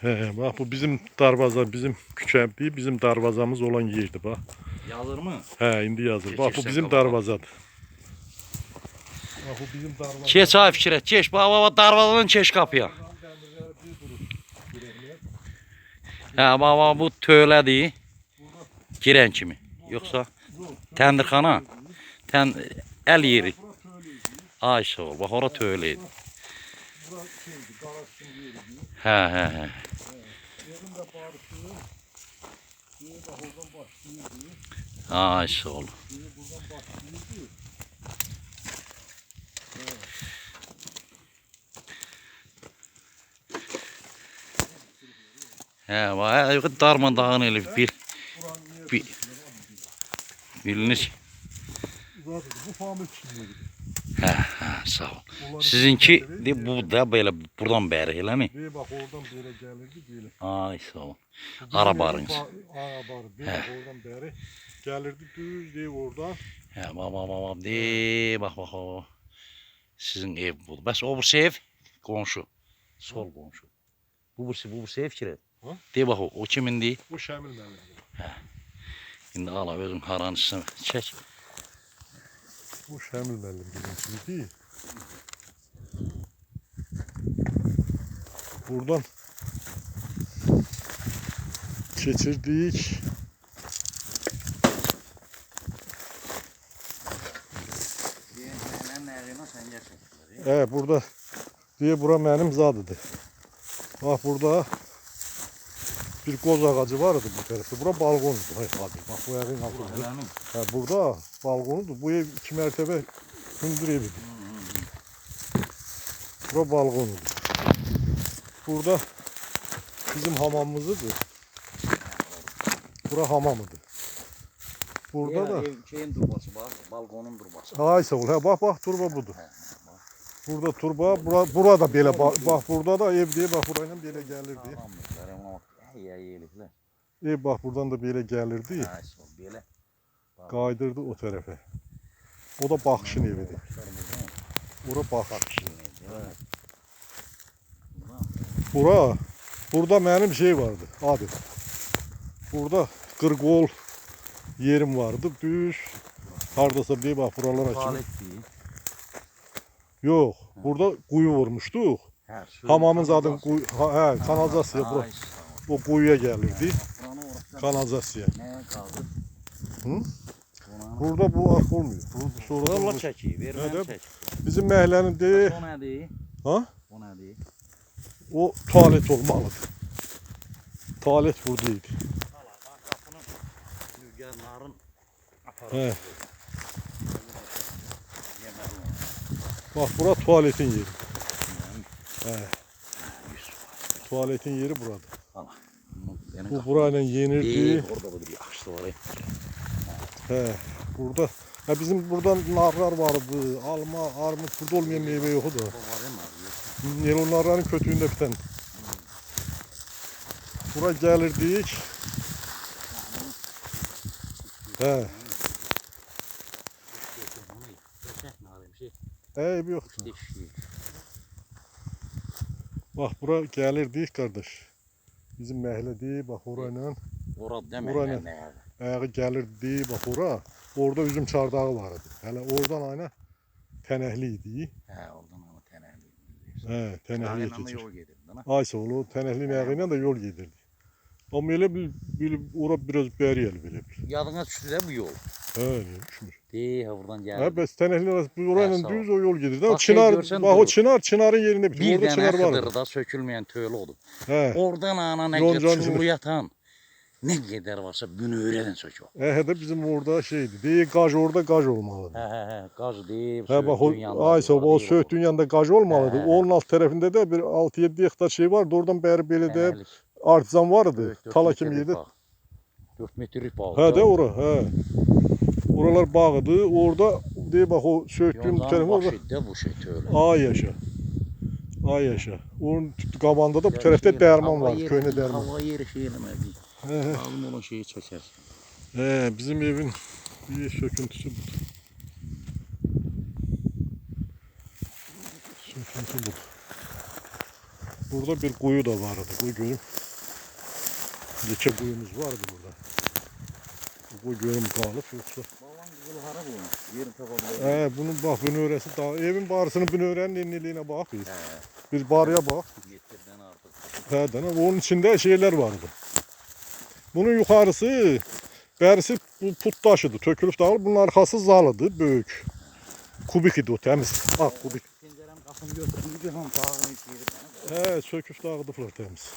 He, bak bu bizim darvaza, bizim küçük değil, bizim darvazamız olan yerdi bak. Yazır mı? He, indi yazır. Bak bu bizim darvazadır. Bak bu bizim darvaza. Keç ay fikret. Keç. Baba baba darvazadan keç kapıya. Ha baba bu tövlədir. Girən kimi. Yoxsa təndirxana? Tən əl yeri. Ay sağ ol. Bax ora tövlə idi. Hə, hə, hə. Ay sağ ol. Hə, bax, yox darmadağın elə bir bir bilinir. Bu famil çizmedi. Sağ ol. Sizinki de bu da belə buradan bəri eləmi? Diye bak oradan böyle gelirdi böyle. Ay sağ ol. Arabarınız. Arabarı. Diye bak oradan beri gelirdi düz diye bax, bax, bax, bax, de, bax, bax, bax. Sizin ev bu. Bəs o bursa ev qonşu. Sol qonşu. Bu bursa, bu bursa ev kirə. Ha? De bax o, o kimindir? Bu Şamil müəllim. İndi ala özün haranısını çək. Bu Şamil bizimkini değil. Buradan geçirdik. Evet burada diye bura benim zadıdır. Bak burada bir koz ağacı vardı bu tarafta. Bura balkondu. Hay abi bak bu evin altında. Ha, burada balkonudur. Bu ev iki mertebe hündür evidir. Bura balkonudur. Burada bizim hamamımızdır. Bura hamamıdır. Burada da Şeyin durbası var, balkonun durbası. Ay sağ ol. Ha, bak bak turba budur. Burada turba, bura, burada belə bak, bak burada da ev diye bak burayla belə gəlirdi. Ya yeliklər. Ev bak buradan da belə gəlirdi. Ha, belə. Qaydırdı o tərəfə. O da baxışın evidir. Ora baxış. Bura, burada mənim şey vardı, abi. Burada qırqol yerim vardı, düz. Hardasa bir bak kimi. Tualetdir. Yok, burada kuyu vurmuştuk. Su- Hamamın zaten kuyu, ha, he, kanalizasiya bura. O kuyuya gelirdi. Kanalizasiya. nə qaldı? Hı? Burada bu ak olmuyor. Bu sonra Yolla bu- bizim məhəllənin de, O nədir? ha? O nədir? O tuvalet olmalıdır. Tuvalet buradaydı. Hala bax qapının rüzgarların He. Onu. Bak bura tuvaletin yeri. He. Tuvaletin yeri burada. Hala. Bu burayla yenirdi. Değil, orada da bir yaxşı var. He. Burada ha bizim buradan narlar vardı. Alma, armut burada olmayan meyve yoktu. Ya. Nelonların kötüğünde biten. Bura gelirdik. He. Eybi yoktu. Bak bura gelirdik kardeş. Bizim məhəllədir, bax orayla. Orada Ora demək nə? nə? Ayağı gəlirdi, bax ora. Orada üzüm çardağı vardı. Hələ oradan ayna tənəhli idi. Hə, oradan ama tənəli. Hə, tənəhliyə keçir. yol gedirdi. lan. Ay sağ ol, o tənəhli ayağıyla da yol gedirdi. Amma elə bil, bil ora biraz bəri gəlir belə bil. Yadına düşdü də bu yol. Hə, düşmür? Dey, buradan Hə, gəldi. bəs tənəhli arası bu orayla Hə, düz o yol. Amma Bax, şey çınar, görsən bax o çınar, çınarın yerində bitir. Bir dənə var. xıdırda sökülməyən tövlə oldu. Hə. Oradan ana nə qədər çuğulu yatan, nə qədər varsa bunu o. Hə, hə də bizim orada şeydi. Deyir qaj orada qaj olmalıdır. Hə, hə, qaz deyib, Hə bax o ay sağ ol, o söğütün yanında qaj olmalıdır. Hə. Onun alt tərəfində də bir 6-7 hektar şey vardı. Oradan bəri belə də artizan vardı. Tala kimi yerdə. 4 metrlik bağ. Hə də ora, hə. Oralar bağıdı. Orada deyir bax o söğütün bu tərəfə orada Başıdı bu şey tövlə. ay yaşa. Ay yaşa. Onun qabağında da bu tərəfdə dərman var, köhnə dərman. Hava yeri şey eləmədi. Hə. Alım olan şeyi çəkər. He, bizim evin bir söküntüsü bu. Söküntü bu. Burada bir kuyu da vardı. Bu görüm. Geçe kuyumuz vardı burada. Bu görüm kalıp yoksa. Baban güzel harap olmuş. Yerin tapabilir. He bunu bak bunu öğrensin. Daha evin barısını bunu öğrenin enliliğine bak biz. Bir barıya bak. Yetirden artık. He dene. Onun içinde şeyler vardı. Bunun yukarısı berisi bu put taşıdı. Tökülüp dağılır. Bunun arkası zalıdı. Büyük. Kubik idi o temiz. Bak kubik. Pencerem kapını. He söküp dağıdıflar temiz.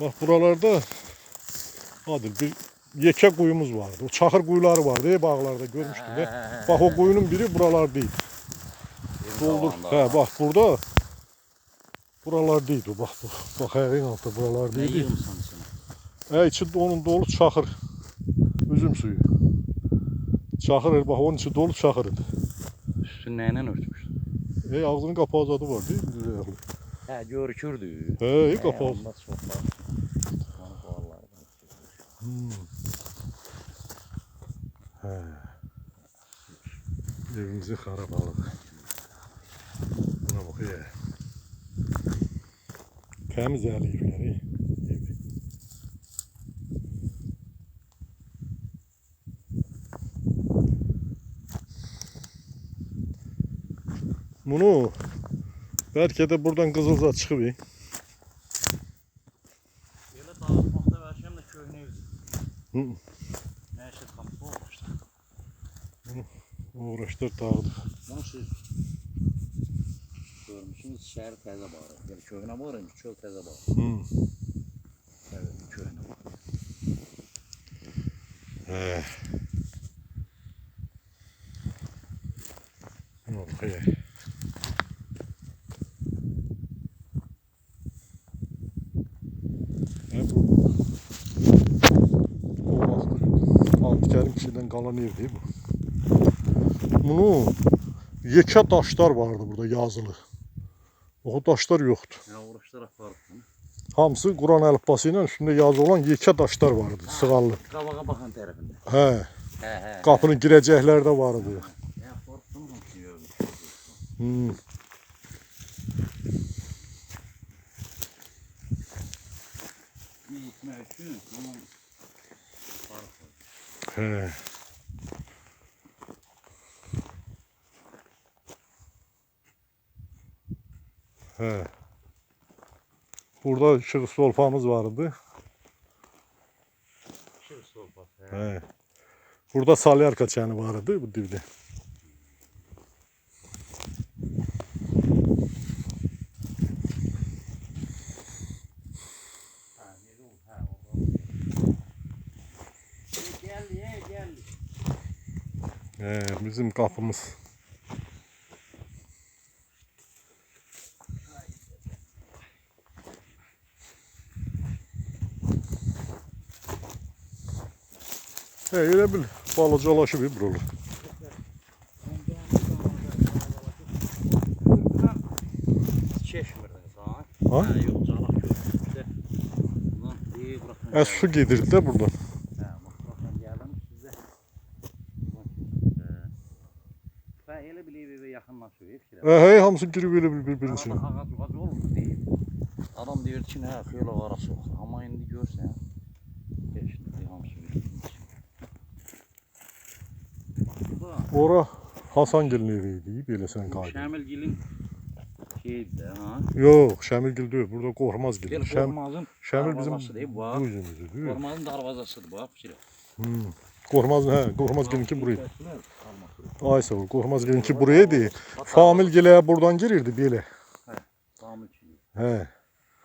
Bak buralarda hadi bir yeke kuyumuz vardı. O çakır kuyuları vardı. Ey bağlarda görmüştüm. He. Bak o kuyunun biri buralar değil. Doldur. He bak burada buralar değil. Bak bu. Bak evin altı buralar Ne değil. yığmışsın sen? He içi onun dolu çakır. Üzüm suyu. Çakır bak onun içi dolu çakır idi. Üstünü neyle örtmüş? Ey ağzının kapağı zadı var değil mi? He görükürdü. He iyi kapağı. He. Evimizi harap aldık. Buna bak ya. Temiz eli evleri. Bunu belki de buradan Kızılza çıkıp Böyle dağıtmakta verşem de köyüne Hı. Neşet kapı olmuştu. uğraştır dağıdık. Bunu siz görmüşsünüz şehir teze bağırır. Yani köyüne bağırınca çöl teze bağırır. Hı. Evet, köyüne bağırır. He. Yok, he. He bu. O vakti Antikarın kişiden kalan ev değil bu. Bunu yeke taşlar vardı burada yazılı. O taşlar yoktu. Ya uğraştılar aparıp bunu. Hamısı Kur'an əlifbası üstünde yazı olan yeke taşlar vardı, sığallı. Kabağa bakan tarafında. He, He he. kapının girecekleri de vardı. Ya bunu konuşuyor. Hmm. İçin tamam. He. He. Burada ışık solpamız vardı. Şu sohbet. He. Burada salyar kaçanı vardı bu dibde. Ha, ne oldu? Ha, o. Geldi, he, geldi. He, bizim kapımız. He, öyle bil. Çeşmirden sana. Ha? Yok calak görmüştü. Ulan iyi bırakın. E su gidirdi de buradan. Ha, bak bakın geldim size. Bak, e, Ben elə bileyim eve yaxınlaşıyor. Hepsi E, hey, hamısı girip öyle bir birbirinin içine. Arada ağac ağac olur değil. Adam diyor ki ne şöyle ara sok. Ama indi görsen. Geçti hamsi bir. Da Ora Hasan gelin eviydi. Böyle sen kaydın. Şamilgil'in şeydi de ha. Yok, Şamilgil diyor. Burada Korkmaz. Gel Şam, Korkmaz'ın Şamil bizim değil bu yüzümüzü diyor. Korkmaz'ın darvazasıdır bu. Hmm. Korkmaz he, Korkmaz gelinki buraya. Ay sağ ol. Korkmaz gelinki buraya değil. Famil gele buradan girirdi böyle. Tamam için. He.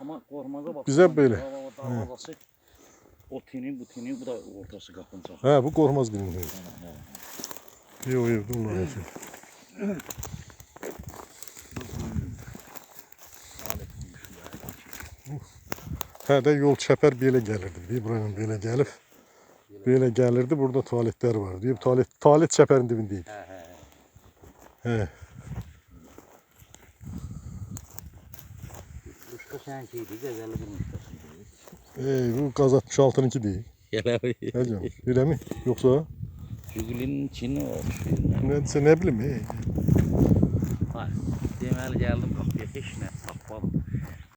Ama Korkmaz'a bak. Bize böyle. Darva- Darvazası. O tini bu tini bu da ortası kapın çak. He bu Korkmaz gelin diyor. Yok yok dur lan. He de yol çeper böyle gelirdi. Bir buranın böyle gelip böyle gelirdi. Burada tuvaletler var. Diyor tuvalet tuvalet çeperin dibindeydi. He he. He. Usta. Ey bu gaz 66'nınki değil. Gel abi. He canım. Öyle mi? Yoksa Jigulinin içini var. ne, ne bileyim. Ey. Deməli gəldim qapıya heç nə tapmadım.